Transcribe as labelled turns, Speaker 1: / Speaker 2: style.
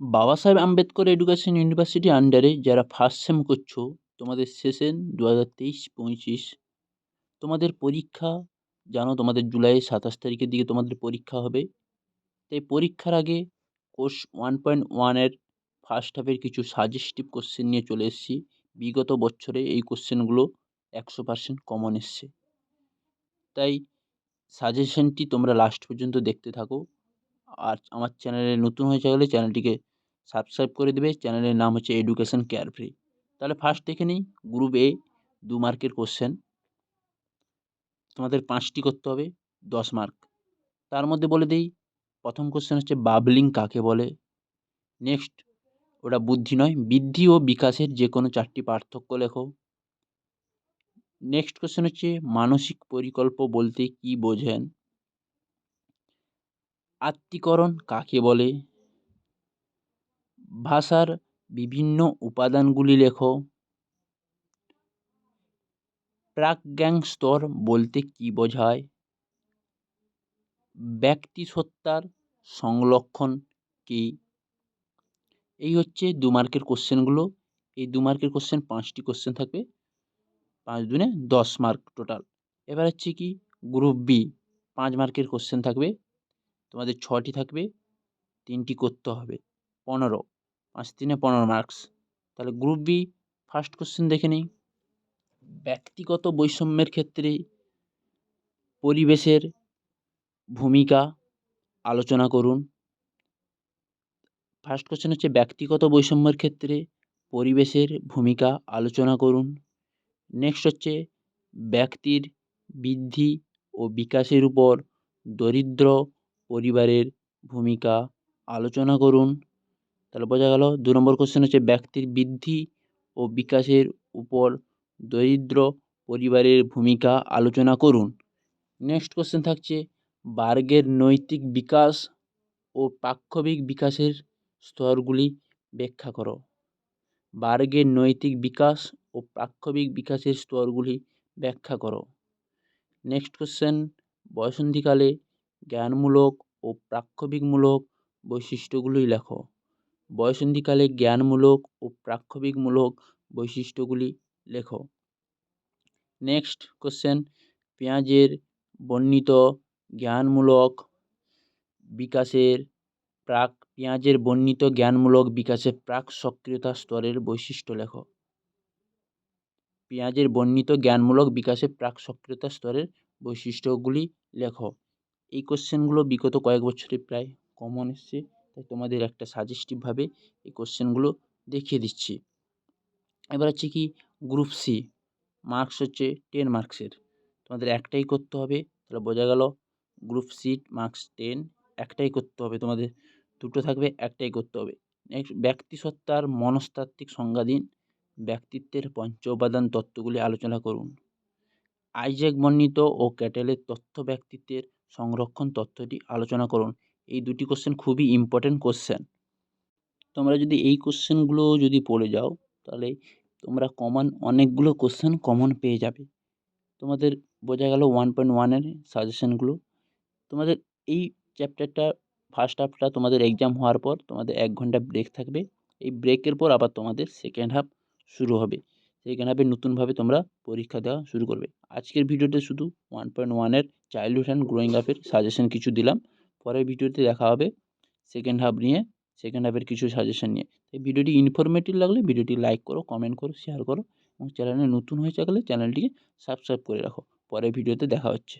Speaker 1: বাবা সাহেব Ambedkar education university আন্ডারে যারা ফার্স্ট সেম করছ, তোমাদের সেশন দু হাজার তেইশ পঁচিশ, তোমাদের পরীক্ষা, জানো তোমাদের জুলাইয়ের সাতাশ তারিখের দিকে তোমাদের পরীক্ষা হবে। তাই পরীক্ষার আগে কোর্স ওয়ান পয়েন্ট ওয়ানের ফার্স্ট হাফের কিছু সাজেস্টিভ কোশ্চেন নিয়ে চলে এসেছি। বিগত বছরে এই কোশ্চেনগুলো একশো পার্সেন্ট কমন এসছে। তাই সাজেশনটি তোমরা লাস্ট পর্যন্ত দেখতে থাকো। আর আমার চ্যানেলে নতুন হয়ে থাকলে চ্যানেলটিকে সাবস্ক্রাইব করে দেবে। চ্যানেলের নাম হচ্ছে এডুকেশন কেয়ার ফ্রি তাহলে ফার্স্ট দেখে নিই গ্রুপ এ দু মার্কের কোশ্চেন তোমাদের পাঁচটি করতে হবে, দশ মার্ক তার মধ্যে বলে দিই, প্রথম কোশ্চেন হচ্ছে বাবলিং কাকে বলে? নেক্সট ওটা বুদ্ধি নয়, বৃদ্ধি ও বিকাশের যে কোনো চারটি পার্থক্য লেখো। নেক্সট কোশ্চেন হচ্ছে, মানসিক পরিকল্প বলতে কী বোঝেন? আত্মীকরণ কাকে বলে? ভাষার বিভিন্ন উপাদানগুলি লেখো। প্রাকজ্ঞান স্তর বলতে কী বোঝায়? ব্যক্তিসত্তার সংলক্ষণ কী? এই হচ্ছে দু মার্কের কোশ্চেনগুলো। এই দু মার্কের কোশ্চেন পাঁচটি কোশ্চেন থাকবে। পাঁচ দুনে দশ মার্ক টোটাল। এবার হচ্ছে কি গ্রুপ বি, পাঁচ মার্কের কোশ্চেন থাকবে। তোমাদের ছটি থাকবে। তিনটি করতে হবে। পনেরো। পাঁচ তিনে পনেরো মার্কস তাহলে গ্রুপ বি ফার্স্ট কোশ্চেন দেখে নিই। ব্যক্তিগত বৈষম্যের ক্ষেত্রে পরিবেশের ভূমিকা আলোচনা করুন। ফার্স্ট কোশ্চেন হচ্ছে ব্যক্তিগত বৈষম্যের ক্ষেত্রে পরিবেশের ভূমিকা আলোচনা করুন। নেক্সট হচ্ছে ব্যক্তির বৃদ্ধি ও বিকাশের উপর দরিদ্র পরিবারের ভূমিকা আলোচনা করুন। তাহলে বোঝা গেল দু নম্বর কোশ্চেন হচ্ছে ব্যক্তির বৃদ্ধি ও বিকাশের উপর দরিদ্র পরিবারের ভূমিকা আলোচনা করুন। নেক্সট কোশ্চেন থাকছে, বার্গের নৈতিক বিকাশ ও পাক্ষবিক বিকাশের স্তরগুলি ব্যাখ্যা করো। বার্গের নৈতিক বিকাশ ও পাক্ষবিক বিকাশের স্তরগুলি ব্যাখ্যা করো। নেক্সট কোশ্চেন বয়সন্ধিকালে জ্ঞানমূলক ও প্রাক্ষবিকমূলক বৈশিষ্ট্যগুলি লেখো। বয়সন্ধিকালে জ্ঞানমূলক ও প্রাক্ষবিকমূলক বৈশিষ্ট্যগুলি লেখো। নেক্সট কোশ্চেন, পেঁয়াজের বর্ণিত জ্ঞানমূলক বিকাশের প্রাক, পেঁয়াজের বর্ণিত জ্ঞানমূলক বিকাশে প্রাক সক্রিয়তা স্তরের বৈশিষ্ট্য লেখো। পেঁয়াজের বর্ণিত জ্ঞানমূলক বিকাশে প্রাক সক্রিয়তা স্তরের বৈশিষ্ট্যগুলি লেখো। এই কোশ্চেনগুলো বিগত কয়েক বছরে প্রায় কমন এসছে। তাই তোমাদের একটা সাজেস্টিভভাবে এই কোশ্চেনগুলো দেখিয়ে দিচ্ছি। এবার হচ্ছে কি গ্রুপ সি মার্কস হচ্ছে টেন মার্কসের তোমাদের একটাই করতে হবে, তাহলে বোঝা গেল গ্রুপ সি মার্কস টেন একটাই করতে হবে তোমাদের। দুটো থাকবে, একটাই করতে হবে। নেক্সট ব্যক্তিসত্তার মনস্তাত্ত্বিক সংজ্ঞা দিন, ব্যক্তিত্বের পঞ্চ উপাদান তত্ত্বগুলি আলোচনা করুন। আইজ্যাক বর্ণিত ও ক্যাটেলের তথ্য ব্যক্তিত্বের সংরক্ষণ তথ্যটি আলোচনা করুন। এই দুটি কোশ্চেন খুবই ইম্পর্ট্যান্ট কোশ্চেন তোমরা যদি এই কোশ্চেনগুলো যদি পড়ে যাও, তাহলে তোমরা কমন অনেকগুলো কোশ্চেন কমন পেয়ে যাবে। তোমাদের বোঝা গেল ওয়ান পয়েন্ট ওয়ানের সাজেশনগুলো তোমাদের এই চ্যাপ্টারটা ফার্স্ট হাফটা তোমাদের এক্সাম হওয়ার পর তোমাদের এক ঘণ্টা ব্রেক থাকবে। এই ব্রেকের পর আবার তোমাদের সেকেন্ড হাফ শুরু হবে। সেকেন্ড হাফে নতুনভাবে তোমরা পরীক্ষা দেওয়া শুরু করবে। আজকের ভিডিওতে শুধু ওয়ান পয়েন্ট ওয়ানের চাইল্ডহুড অ্যান্ড গ্রোয়িং আপের সাজেশন কিছু দিলাম। পরের ভিডিওতে দেখা হবে সেকেন্ড হাফ নিয়ে সেকেন্ড হাফের কিছু সাজেশন নিয়ে। এই ভিডিওটি ইনফরমেটিভ লাগলে ভিডিওটি লাইক করো কমেন্ট করো শেয়ার করো এবং চ্যানেলে নতুন হয়ে থাকলে চ্যানেলটিকে সাবস্ক্রাইব করে রাখো। পরের ভিডিওতে দেখা হচ্ছে।